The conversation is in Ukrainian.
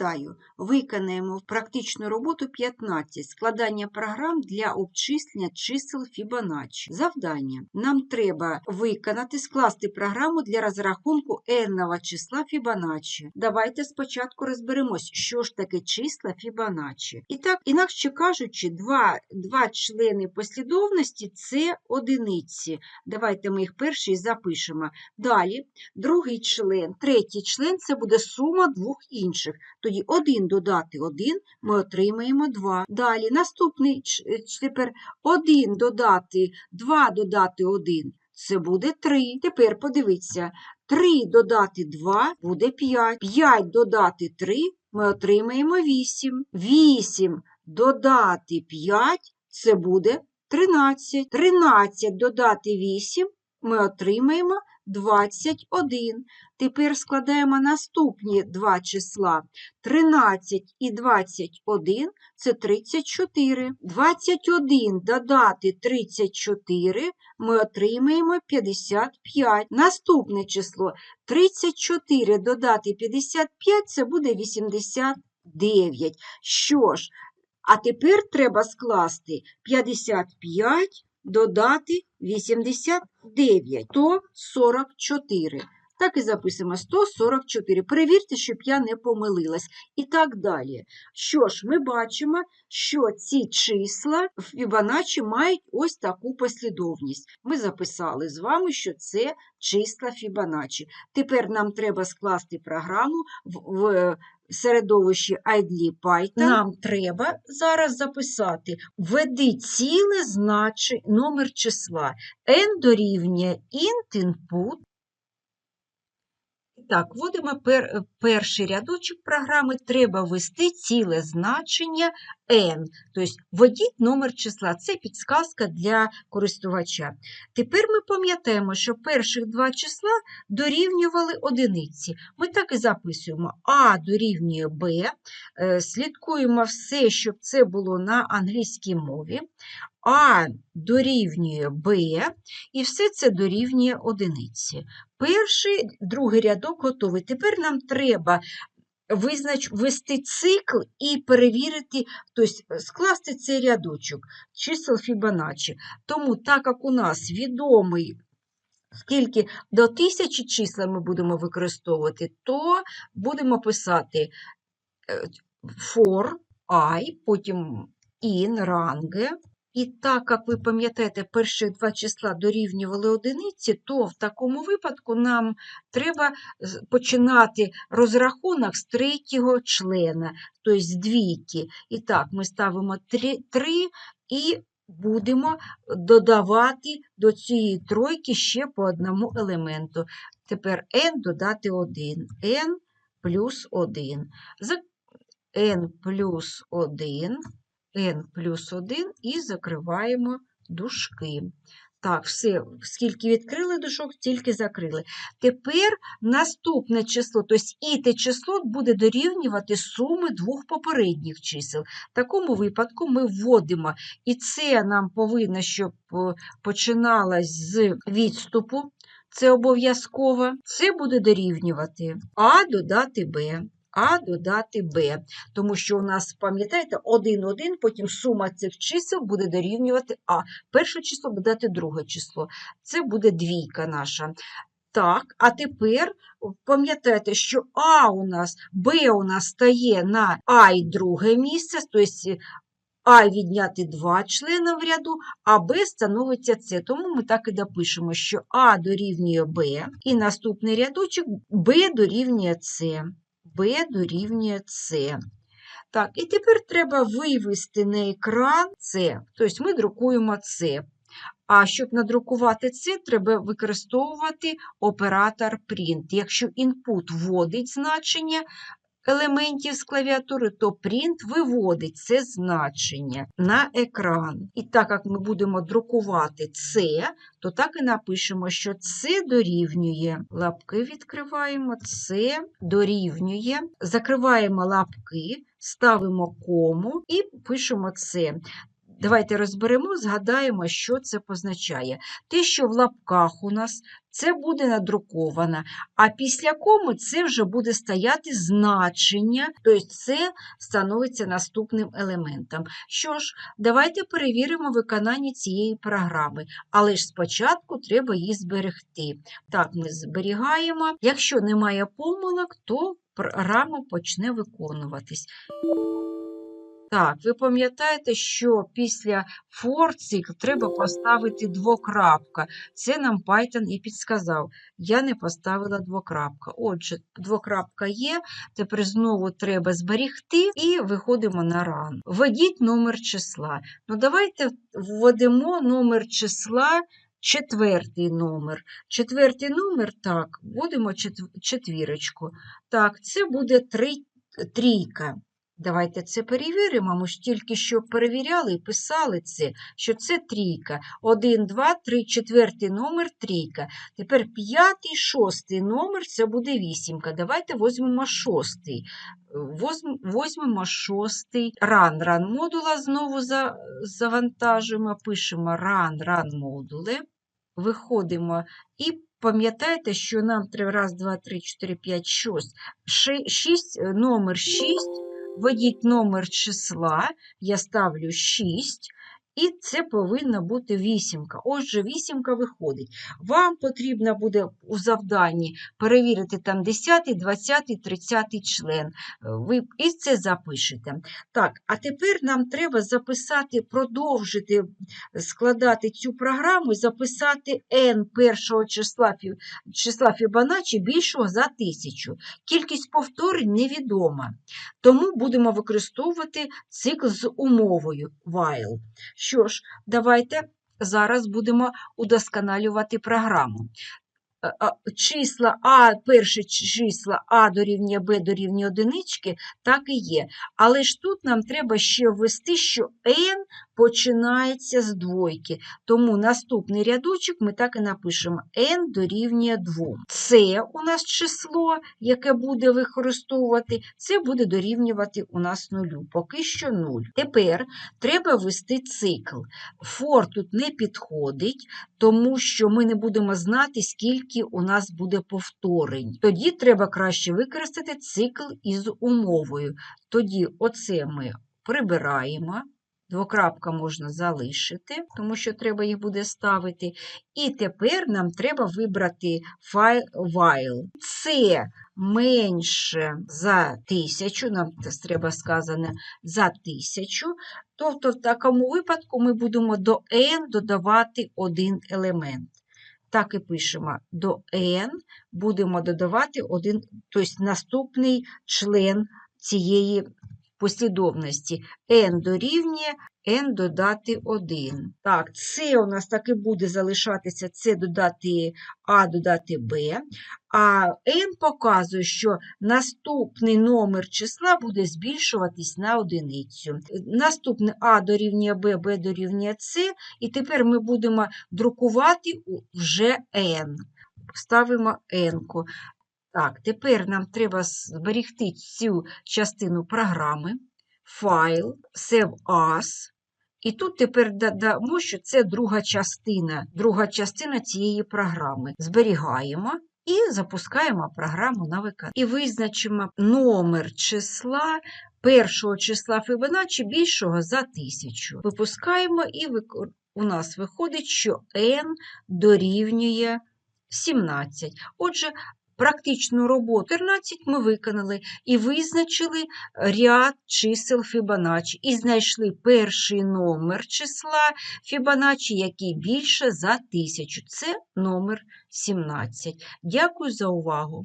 Нагадаю, виконаємо практичну роботу 15 складання програм для обчислення чисел Фібоначчі. Завдання. Нам треба виконати, скласти програму для розрахунку n числа Фібоначчі. Давайте спочатку розберемось, що ж таке числа Фібоначчі. І так, інакше кажучи, два, два члени послідовності це одиниці. Давайте ми їх перший запишемо. Далі, другий член, третій член це буде сума двох інших. Тоді 1 додати 1 ми отримаємо 2. Далі наступний е, тепер 1 додати 2 додати 1 це буде 3. Тепер подивіться, 3 додати 2 буде 5. 5 додати 3 ми отримаємо 8. 8 додати 5 це буде 13. 13 додати 8 ми отримаємо 21. Тепер складаємо наступні два числа. 13 і 21 – це 34. 21 додати 34 ми отримаємо 55. Наступне число 34 додати 55 – це буде 89. Що ж, а тепер треба скласти 55 додати 89, то 44. Так і записуємо 144. Перевірте, щоб я не помилилась. І так далі. Що ж, ми бачимо, що ці числа в Фібоначчі мають ось таку послідовність. Ми записали з вами, що це числа Фібоначчі. Тепер нам треба скласти програму в, в середовищі IDLE Python. Нам треба зараз записати введи ціле значення номер числа. n дорівнює int input Так, вводимо пер, перший рядочок програми, треба ввести ціле значення n, тобто введіть номер числа, це підсказка для користувача. Тепер ми пам'ятаємо, що перших два числа дорівнювали одиниці. Ми так і записуємо А дорівнює Б, е, слідкуємо все, щоб це було на англійській мові. А дорівнює Б, і все це дорівнює одиниці. Перший, другий рядок готовий. Тепер нам треба визнач, ввести цикл і перевірити, тобто скласти цей рядочок чисел Фібоначчі. Тому, так як у нас відомий, скільки до тисячі числа ми будемо використовувати, то будемо писати е, for i, потім in range, і так, як ви пам'ятаєте, перші два числа дорівнювали одиниці, то в такому випадку нам треба починати розрахунок з третього члена, тобто з двійки. І так, ми ставимо 3, і будемо додавати до цієї тройки ще по одному елементу. Тепер n додати 1, n плюс 1. За n плюс 1 n плюс 1 і закриваємо дужки. Так, все, скільки відкрили дужок, стільки закрили. Тепер наступне число, тобто і те число буде дорівнювати суми двох попередніх чисел. В такому випадку ми вводимо, і це нам повинно, щоб е, починалось з відступу, це обов'язково. Це буде дорівнювати А додати Б. А додати Б. Тому що у нас, пам'ятаєте, 1, 1, потім сума цих чисел буде дорівнювати А. Перше число додати друге число. Це буде двійка наша. Так, а тепер пам'ятаєте, що А у нас, Б у нас стає на А і друге місце, тобто А відняти два члени в ряду, а Б становиться С. Тому ми так і допишемо, що А дорівнює Б, і наступний рядочок Б дорівнює С. b дорівнює c. Так, і тепер треба вивести на екран c. Тобто ми друкуємо c. А щоб надрукувати це, треба використовувати оператор print. Якщо input вводить значення елементів з клавіатури, то print виводить це значення на екран. І так як ми будемо друкувати це, то так і напишемо, що це дорівнює. Лапки відкриваємо, це дорівнює, закриваємо лапки, ставимо кому і пишемо це. Давайте розберемо, згадаємо, що це позначає. Те, що в лапках у нас, це буде надруковано, а після коми це вже буде стояти значення, тобто це становиться наступним елементом. Що ж, давайте перевіримо виконання цієї програми, але ж спочатку треба її зберегти. Так, ми зберігаємо. Якщо немає помилок, то програма почне виконуватись. Так, ви пам'ятаєте, що після for треба поставити двокрапка. Це нам Python і підсказав. Я не поставила двокрапка. Отже, двокрапка є, тепер знову треба зберігти і виходимо на ран. Введіть номер числа. Ну, давайте введемо номер числа. Четвертий номер. Четвертий номер, так, вводимо четвірочку. Так, це буде три, трійка. Давайте це перевіримо. Ми ж тільки що перевіряли і писали це, що це трійка. Один, два, три, четвертий номер трійка. Тепер п'ятий, шостий номер це буде вісімка. Давайте візьмемо шостий. Возьмемо шостий ран. Ран модула знову завантажуємо, пишемо ран, ран модуле. Виходимо і пам'ятайте, що нам треба раз, два, три, чотири, п'ять, шість. Шість, номер 6. Введіть номер числа, я ставлю 6, і це повинна бути вісімка. Отже, вісімка виходить. Вам потрібно буде у завданні перевірити там 10, 20, 30 член. Е, Ви і це запишете. Так, а тепер нам треба записати, продовжити складати цю програму, записати n першого числа, числа Фібоначчі більшого за тисячу. Кількість повторень невідома. Тому будемо використовувати цикл з умовою while. Що ж, давайте зараз будемо удосконалювати програму. Е, Числа А, перше числа А дорівнює Б дорівнює одинички, так і є. Але ж тут нам треба ще ввести, що n починається з двойки. Тому наступний рядочок ми так і напишемо n дорівнює 2. Це у нас число, яке буде використовувати, це буде дорівнювати у нас нулю. Поки що 0. Тепер треба ввести цикл. For тут не підходить, тому що ми не будемо знати, скільки у нас буде повторень. Тоді треба краще використати цикл із умовою. Тоді оце ми прибираємо. Двокрапка можна залишити, тому що треба їх буде ставити. І тепер нам треба вибрати файл while. Це менше за тисячу, нам треба сказано за тисячу. Тобто, в такому випадку ми будемо до n додавати один елемент. Так і пишемо до n будемо додавати один, тобто наступний член цієї послідовності. n дорівнює n додати 1. Так, це у нас так і буде залишатися це додати А додати Б. А n показує, що наступний номер числа буде збільшуватись на одиницю. Наступне А дорівнює Б, Б дорівнює С, і тепер ми будемо друкувати вже n. Ставимо n. -ку. Так, тепер нам треба зберегти цю частину програми, файл, save as. І тут тепер додамо, що це друга частина, друга частина цієї програми. Зберігаємо і запускаємо програму на виконання. І визначимо номер числа першого числа Фібоначчі більшого за тисячу. Випускаємо, і у нас виходить, що n дорівнює 17. Отже, Практичну роботу 14 ми виконали і визначили ряд чисел Фібоначчі і знайшли перший номер числа Фібоначчі, який більше за 1000. Це номер 17. Дякую за увагу!